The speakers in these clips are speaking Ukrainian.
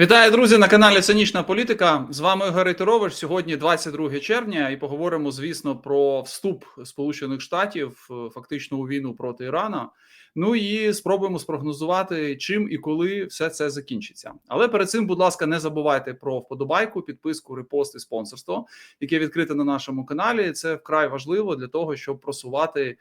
Вітаю, друзі, на каналі Цинічна Політика. З вами Ігор Рейтерович. Сьогодні 22 червня, і поговоримо, звісно, про вступ Сполучених Штатів е, фактично у війну проти Ірана. Ну і спробуємо спрогнозувати, чим і коли все це закінчиться. Але перед цим, будь ласка, не забувайте про вподобайку, підписку, репост і спонсорство, яке відкрите на нашому каналі. Це вкрай важливо для того, щоб просувати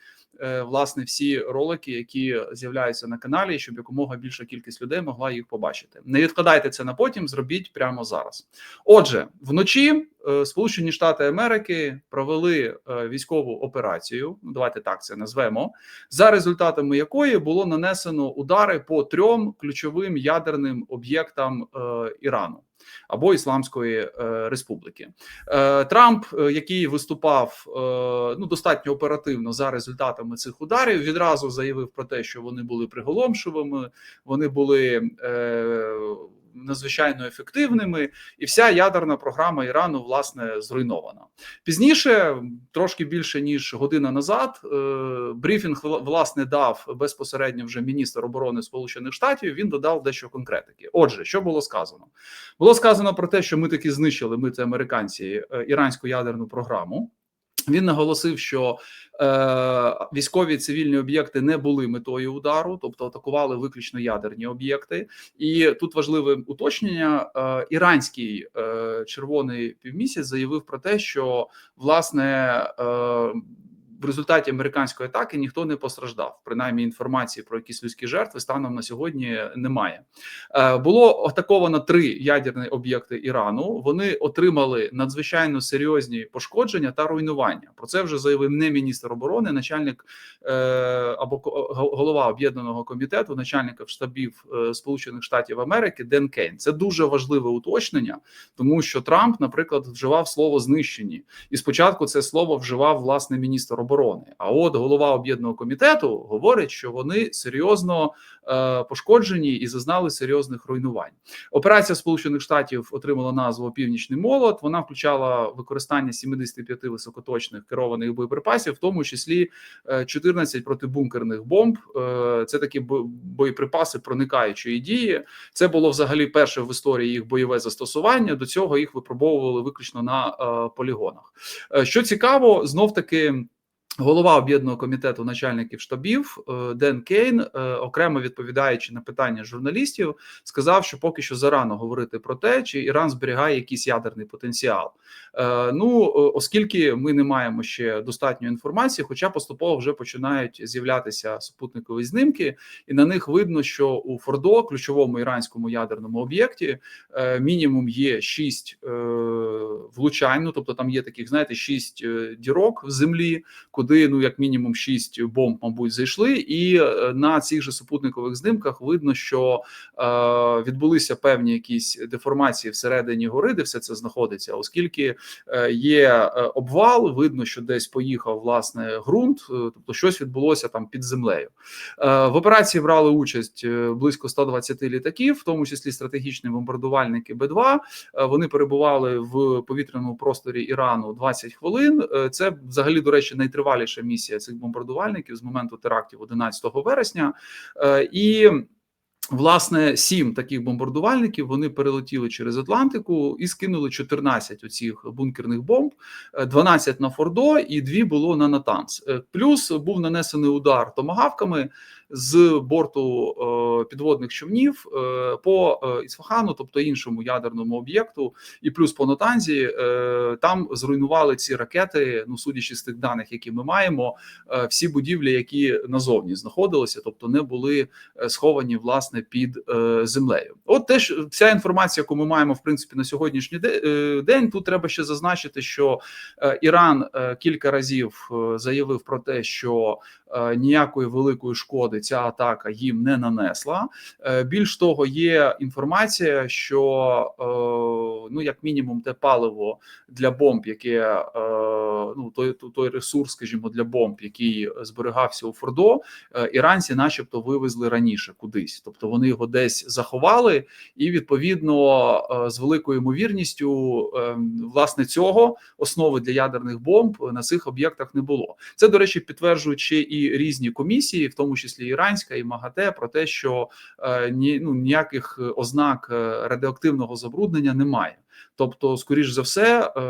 власне всі ролики, які з'являються на каналі, щоб якомога більша кількість людей могла їх побачити. Не відкладайте це на потім, зробіть прямо зараз. Отже, вночі е, Сполучені Штати Америки провели е, військову операцію. Давайте так це назвемо, за результатами якої було нанесено удари по трьом ключовим ядерним об'єктам е, Ірану. Або Ісламської е, Республіки. Е, Трамп, е, який виступав ну достатньо оперативно за результатами цих ударів, відразу заявив про те, що вони були приголомшивими, вони були надзвичайно ефективними, і вся ядерна програма Ірану власне зруйнована. Пізніше, трошки більше ніж година назад, е, брифінг власне дав безпосередньо вже міністр оборони Сполучених Штатів. Він додав дещо конкретики. Отже, що було сказано? Було сказано про те, що ми таки знищили ми це американці е, іранську ядерну програму. Він наголосив, що е, військові цивільні об'єкти не були метою удару, тобто атакували виключно ядерні об'єкти. І тут важливе уточнення: е, іранський е, червоний півмісяць заявив про те, що власне. Е, в результаті американської атаки ніхто не постраждав. Принаймні інформації про якісь людські жертви станом на сьогодні немає. Е, Було атаковано три ядерні об'єкти Ірану. Вони отримали надзвичайно серйозні пошкодження та руйнування. Про це вже заявив не міністр оборони, начальник е, або голова об'єднаного комітету, начальника штабів е, Сполучених Штатів Америки Ден Кейн. Це дуже важливе уточнення, тому що Трамп, наприклад, вживав слово знищені, і спочатку це слово вживав власне міністр оборони. А от голова об'єднаного комітету говорить, що вони серйозно е, пошкоджені і зазнали серйозних руйнувань. Операція Сполучених Штатів отримала назву Північний молот. Вона включала використання 75 високоточних керованих боєприпасів, в тому числі е, 14 протибункерних бомб. Е, Це такі боєприпаси проникаючої дії. Це було взагалі перше в історії їх бойове застосування. До цього їх випробовували виключно на е, полігонах. Е, Що цікаво, знов таки. Голова об'єднаного комітету начальників штабів е, Ден Кейн, е, окремо відповідаючи на питання журналістів, сказав, що поки що зарано говорити про те, чи Іран зберігає якийсь ядерний потенціал. Е, Ну оскільки ми не маємо ще достатньо інформації, хоча поступово вже починають з'являтися супутникові знімки, і на них видно, що у Фордо, ключовому іранському ядерному об'єкті, мінімум є шість влучань. Ну тобто там є таких, знаєте, шість дірок в землі, куди ну як мінімум шість бомб, мабуть, зайшли, і е, на цих же супутникових знимках видно, що е, відбулися певні якісь деформації всередині гори, де все це знаходиться, оскільки е, є е, обвал, видно, що десь поїхав власне ґрунт, тобто щось відбулося там під землею. Е, В операції брали участь близько 120 літаків, в тому числі стратегічні бомбардувальники Б-2. Е, Вони перебували в повітряному просторі Ірану 20 хвилин. Це взагалі, до речі, найтриваліша місія цих бомбардувальників з моменту терактів 11 вересня. Е, І Власне, сім таких бомбардувальників вони перелетіли через Атлантику і скинули 14 оцих бункерних бомб, е, 12 на Фордо і дві було на Натанс. Е, Плюс був нанесений удар томагавками з борту е, підводних човнів е, по е, Ісфахану, тобто іншому ядерному об'єкту, і плюс по Натанзі е, там зруйнували ці ракети. Ну, судячи з тих даних, які ми маємо, всі будівлі, які назовні знаходилися, тобто не були сховані власне під землею. От теж вся інформація, яку ми маємо в принципі на сьогоднішній де- день. Тут треба ще зазначити, що Іран кілька разів заявив про те, що ніякої великої шкоди ця атака їм не нанесла. Е, Більш того, є інформація, що е, ну як мінімум те паливо для бомб, яке е, ну той той ресурс, скажімо, для бомб, який зберігався у Фордо, е, іранці, начебто, вивезли раніше кудись, тобто вони його десь заховали і відповідно е, з великою ймовірністю е, власне цього основи для ядерних бомб на цих об'єктах не було. Це до речі, підтверджують ще і різні комісії, в тому числі іранська і МАГАТЕ, про те, що е, ні ну ніяких ознак е, радіоактивного забруднення немає. Тобто, скоріш за все, е,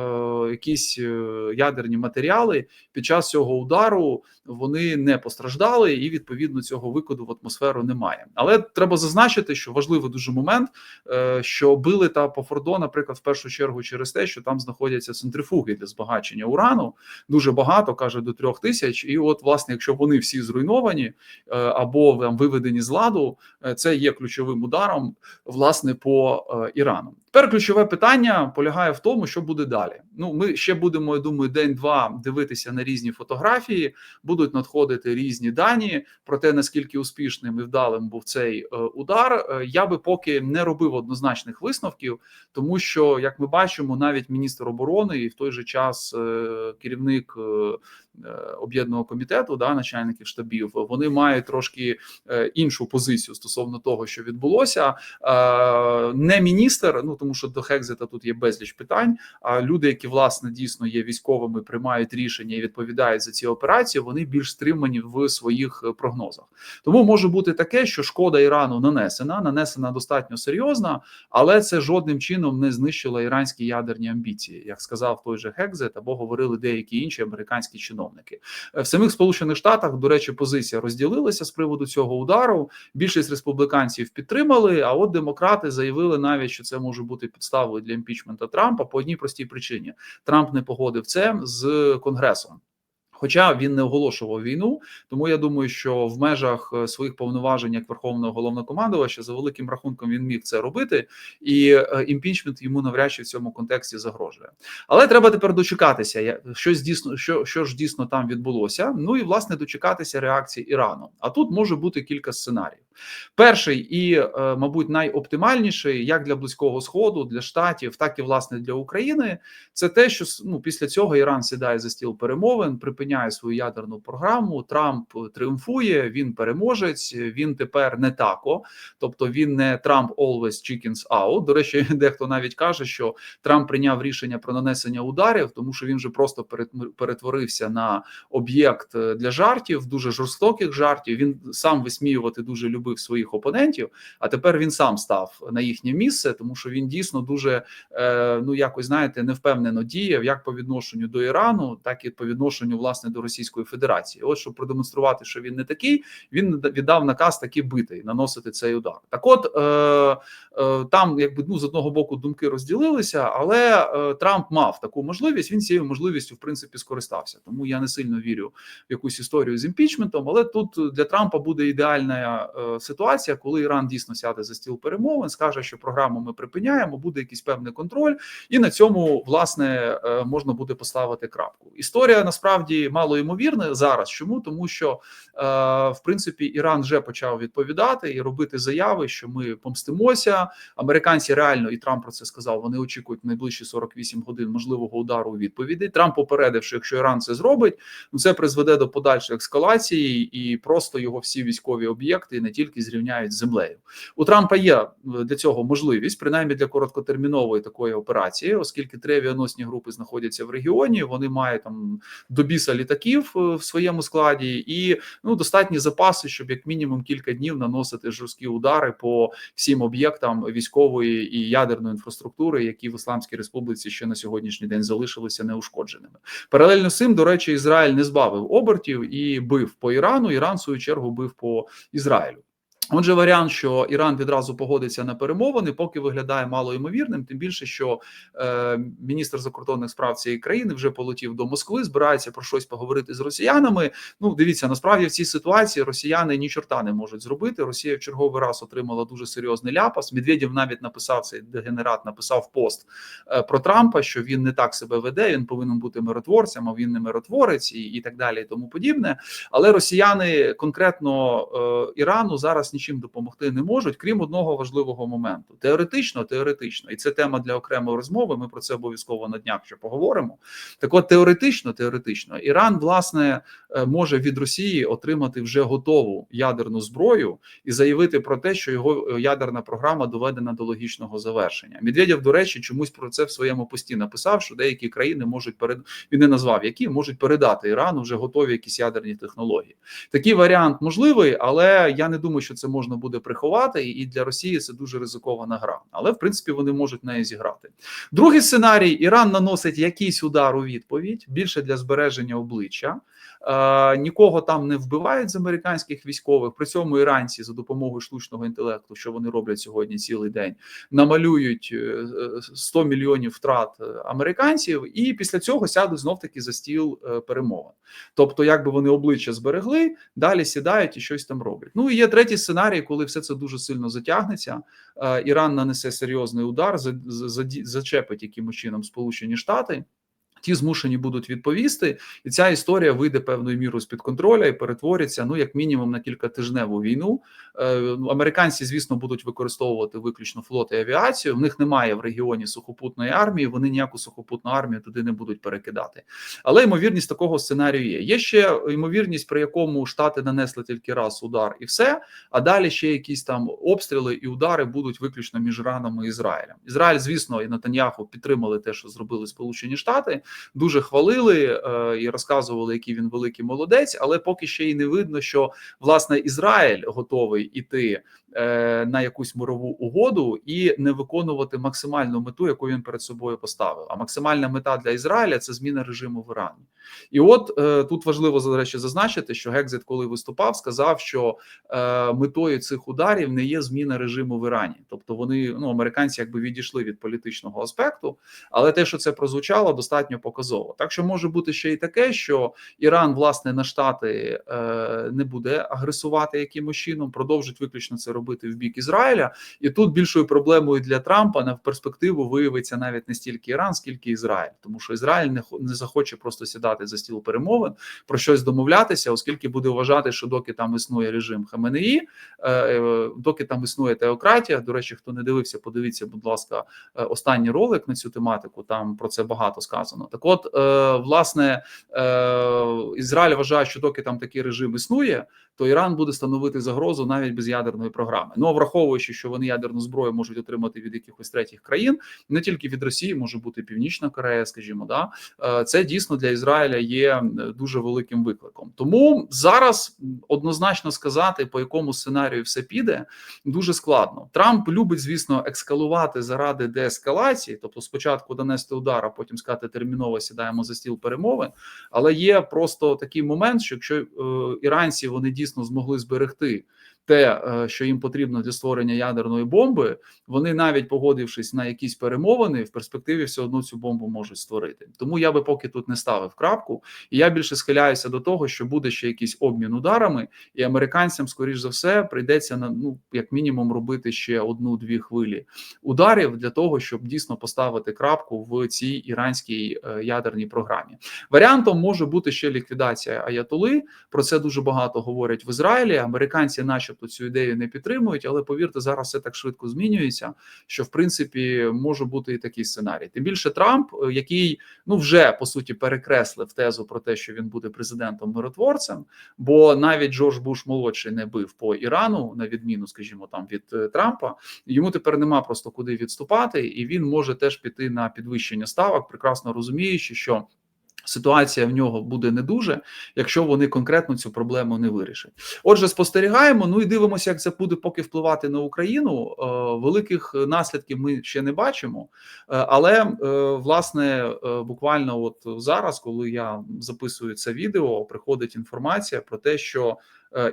якісь е, ядерні матеріали під час цього удару вони не постраждали, і відповідно цього викиду в атмосферу немає. Але треба зазначити, що важливий дуже момент, е, що били та по Фордо, наприклад, в першу чергу через те, що там знаходяться центрифуги для збагачення урану. Дуже багато каже до трьох тисяч. І, от, власне, якщо вони всі зруйновані або там виведені з ладу, це є ключовим ударом власне по Ірану. Тепер ключове питання полягає в тому, що буде далі. Ну, ми ще будемо, я думаю, день-два дивитися на різні фотографії, будуть надходити різні дані про те, наскільки успішним і вдалим був цей е, удар. Е, я би поки не робив однозначних висновків, тому що, як ми бачимо, навіть міністр оборони і в той же час е, керівник об'єднаного комітету, да, начальників штабів, вони мають трошки іншу позицію стосовно того, що відбулося. Не міністр, ну тому що до Хекзета тут є безліч питань. А люди, які власне дійсно є військовими, приймають рішення і відповідають за ці операції, вони більш стримані в своїх е, прогнозах. Тому може бути таке, що шкода Ірану нанесена, нанесена достатньо серйозна, але це жодним чином не знищило іранські ядерні амбіції, як сказав той же Хекзет, або говорили деякі інші американські чиновники. Е, в самих Сполучених Штатах, до речі, позиція розділилася з приводу цього удару. Більшість республіканців підтримали. А от демократи заявили навіть, що це може бути підставою для імпічмента Трампа по одній простій причині: Трамп не погодив це з Конгресом. Хоча він не оголошував війну, тому я думаю, що в межах е, своїх повноважень як верховного головнокомандувача за великим рахунком він міг це робити, і е, імпічмент йому навряд чи в цьому контексті загрожує. Але треба тепер дочекатися, щось дійсно, що що ж дійсно там відбулося. Ну і власне дочекатися реакції Ірану. А тут може бути кілька сценаріїв. Перший і, е, мабуть, найоптимальніший як для близького сходу, для штатів, так і власне для України. Це те, що ну після цього Іран сідає за стіл перемовин, припиняє свою ядерну програму. Трамп тріумфує. Він переможець. Він тепер не тако, тобто він не Трамп always chickens out. До речі, дехто навіть каже, що Трамп прийняв рішення про нанесення ударів, тому що він вже просто перетворився на об'єкт е, для жартів, дуже жорстоких жартів. Він сам висміювати дуже любив своїх опонентів, а тепер він сам став на їхнє місце, тому що він дійсно дуже е, ну якось знаєте невпевнено діяв як по відношенню до Ірану, так і по відношенню власне до Російської Федерації. От щоб продемонструвати, що він не такий, він віддав наказ таки битий, наносити цей удар. Так, от е, е, там, якби ну з одного боку думки розділилися, але е, Трамп мав таку можливість. Він цією можливістю в принципі скористався. Тому я не сильно вірю в якусь історію з імпічментом. Але тут для Трампа буде ідеальна е, ситуація, коли Іран дійсно сяде за стіл перемовин, скаже, що програму ми припиняємо, буде якийсь певний контроль, і на цьому власне е, можна буде поставити крапку. Історія насправді мало ймовірна зараз. Чому тому, що е, в принципі Іран вже почав відповідати і робити заяви, що ми помстимося. Американці реально і Трамп про це сказав. Вони очікують найближчі 48 годин можливого удару у відповіді. Трамп попередив, що якщо Іран це зробить, ну це призведе до подальшої ескалації і просто його всі військові об'єкти не тільки тільки зрівняють з землею. У Трампа є е, для цього можливість, принаймні для короткотермінової такої операції, оскільки три авіаносні групи знаходяться в регіоні. Вони мають там до біса літаків е, в своєму складі, і ну достатні запаси, щоб як мінімум кілька днів наносити жорсткі удари по всім об'єктам військової і ядерної інфраструктури, які в Ісламській Республіці ще на сьогоднішній день залишилися неушкодженими. Паралельно з цим, до речі, Ізраїль не збавив обертів і бив по Ірану. Іран в свою чергу бив по Ізраїлю. Отже, варіант, що Іран відразу погодиться на перемовини, поки виглядає мало ймовірним. Тим більше, що е, міністр закордонних справ цієї країни вже полетів до Москви, збирається про щось поговорити з росіянами. Ну, дивіться, насправді в цій ситуації росіяни ні чорта не можуть зробити. Росія в черговий раз отримала дуже серйозний ляпас. Медведєв навіть написав цей дегенерат, написав пост е, про Трампа, що він не так себе веде. Він повинен бути миротворцем, а він не миротворець і, і так далі, і тому подібне. Але росіяни конкретно е, Ірану зараз нічим допомогти не можуть, крім одного важливого моменту. Теоретично, теоретично, і це тема для окремої розмови. Ми про це обов'язково на днях ще поговоримо. Так, от теоретично, теоретично, Іран власне е, може від Росії отримати вже готову ядерну зброю і заявити про те, що його е, ядерна програма доведена до логічного завершення. Медведєв, до речі, чомусь про це в своєму пості написав, що деякі країни можуть перед він не назвав, які можуть передати Ірану вже готові якісь ядерні технології. Такий варіант можливий, але я не думаю, що це можна буде приховати, і для Росії це дуже ризикована гра. Але в принципі вони можуть неї зіграти. Другий сценарій: Іран наносить якийсь удар у відповідь більше для збереження обличчя. Е, нікого там не вбивають з американських військових. При цьому іранці за допомогою штучного інтелекту, що вони роблять сьогодні цілий день, намалюють е, 100 мільйонів втрат е, американців, і після цього сядуть знов таки за стіл е, перемовин. Тобто, якби вони обличчя зберегли, далі сідають і щось там роблять. Ну і є третій сценарій, коли все це дуже сильно затягнеться. Е, Іран нанесе серйозний удар, зачепить якимось чином Сполучені Штати. Ті змушені будуть відповісти, і ця історія вийде певною мірою з під контроля і перетвориться ну як мінімум на кількатижневу війну. Е, ну, американці, звісно, будуть використовувати виключно флот і авіацію. В них немає в регіоні сухопутної армії. Вони ніяку сухопутну армію туди не будуть перекидати. Але ймовірність такого сценарію є. Є ще ймовірність, при якому штати нанесли тільки раз удар, і все. А далі ще якісь там обстріли і удари будуть виключно між Іраном і Ізраїлем. Ізраїль, звісно, і Натаньяху підтримали те, що зробили Сполучені Штати дуже хвалили е, і розказували, який він великий молодець, але поки ще й не видно, що власне Ізраїль готовий іти на якусь мирову угоду і не виконувати максимальну мету, яку він перед собою поставив. А максимальна мета для Ізраїля це зміна режиму в Ірані. І от е, тут важливо до речі зазначити, що Гекзит, коли виступав, сказав, що е, метою цих ударів не є зміна режиму в Ірані, тобто вони ну американці якби відійшли від політичного аспекту, але те, що це прозвучало, достатньо показово. Так що може бути ще й таке, що Іран, власне, на штати е, не буде агресувати якимось чином, продовжить виключно це робити в бік Ізраїля. І тут більшою проблемою для Трампа на перспективу виявиться навіть не стільки Іран, скільки Ізраїль, тому що Ізраїль не не захоче просто сідати за стіл перемовин про щось домовлятися, оскільки буде вважати, що доки там існує режим Хаменеї, е, е, доки там існує теократія. До речі, хто не дивився, подивіться, будь ласка, е, останній ролик на цю тематику. Там про це багато сказано. Так, от власне Ізраїль вважає, що доки там такий режим існує, то Іран буде становити загрозу навіть без ядерної програми. Ну а враховуючи, що вони ядерну зброю можуть отримати від якихось третіх країн, не тільки від Росії, може бути Північна Корея, скажімо, да е, це дійсно для Ізраїля є е, дуже великим викликом. Тому зараз однозначно сказати, по якому сценарію все піде, дуже складно. Трамп любить, звісно, екскалувати заради деескалації, тобто спочатку донести удар, а потім сказати терміново сідаємо за стіл перемовин. Але є просто такий момент, що якщо е, іранці вони дійсно змогли зберегти. Те, е, що їм потрібно для створення ядерної бомби, вони навіть погодившись на якісь перемовини, в перспективі все одно цю бомбу можуть створити. Тому я би поки тут не ставив крапку, і я більше схиляюся до того, що буде ще якийсь обмін ударами, і американцям, скоріш за все, прийдеться на ну як мінімум робити ще одну-дві хвилі ударів для того, щоб дійсно поставити крапку в цій іранській е, ядерній програмі. Варіантом може бути ще ліквідація Аятоли. Про це дуже багато говорять в Ізраїлі. Американці, начебто, цю ідею не підтримують, але повірте, зараз все так швидко змінюється, що в принципі може бути і такий сценарій. Тим більше Трамп, е, який ну вже по суті перекреслив тезу про те, що він буде президентом миротворцем, бо навіть Джордж Буш молодший не бив по Ірану, на відміну, скажімо, там від е, Трампа. Йому тепер нема просто куди відступати, і він може теж піти на підвищення ставок, прекрасно розуміючи, що. Ситуація в нього буде не дуже, якщо вони конкретно цю проблему не вирішать. Отже, спостерігаємо. Ну і дивимося, як це буде поки впливати на Україну. Е, великих наслідків ми ще не бачимо. Е, але е, власне, буквально, от зараз, коли я записую це відео, приходить інформація про те, що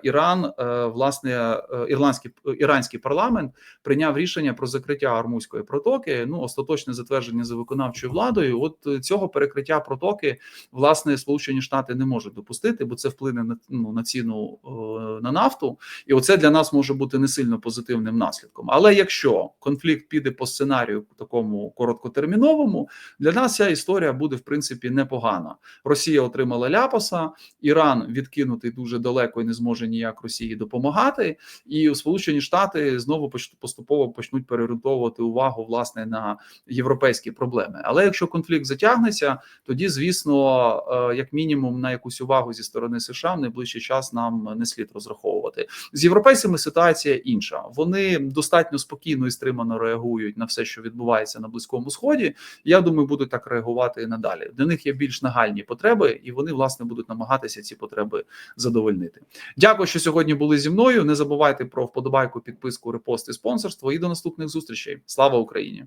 Іран, е, власне, е, ірландський іранський парламент прийняв рішення про закриття Армузької протоки. Ну, остаточне затвердження за виконавчою владою. От е, цього перекриття протоки, власне, Сполучені Штати не можуть допустити, бо це вплине на ну, на ціну е, на нафту, і оце для нас може бути не сильно позитивним наслідком. Але якщо конфлікт піде по сценарію такому короткотерміновому, для нас ця історія буде в принципі непогана. Росія отримала ляпаса, Іран відкинутий дуже далеко і не зможе зможе ніяк Росії допомагати, і Сполучені Штати знову поступово почнуть переорієнтовувати увагу власне на європейські проблеми. Але якщо конфлікт затягнеться, тоді звісно, е, як мінімум, на якусь увагу зі сторони США в найближчий час нам не слід розраховувати. З європейцями ситуація інша. Вони достатньо спокійно і стримано реагують на все, що відбувається на близькому сході. Я думаю, будуть так реагувати і надалі. Для них є більш нагальні потреби, і вони власне будуть намагатися ці потреби задовольнити. Дякую, що сьогодні були зі мною. Не забувайте про вподобайку, підписку, репост і спонсорство. І до наступних зустрічей. Слава Україні!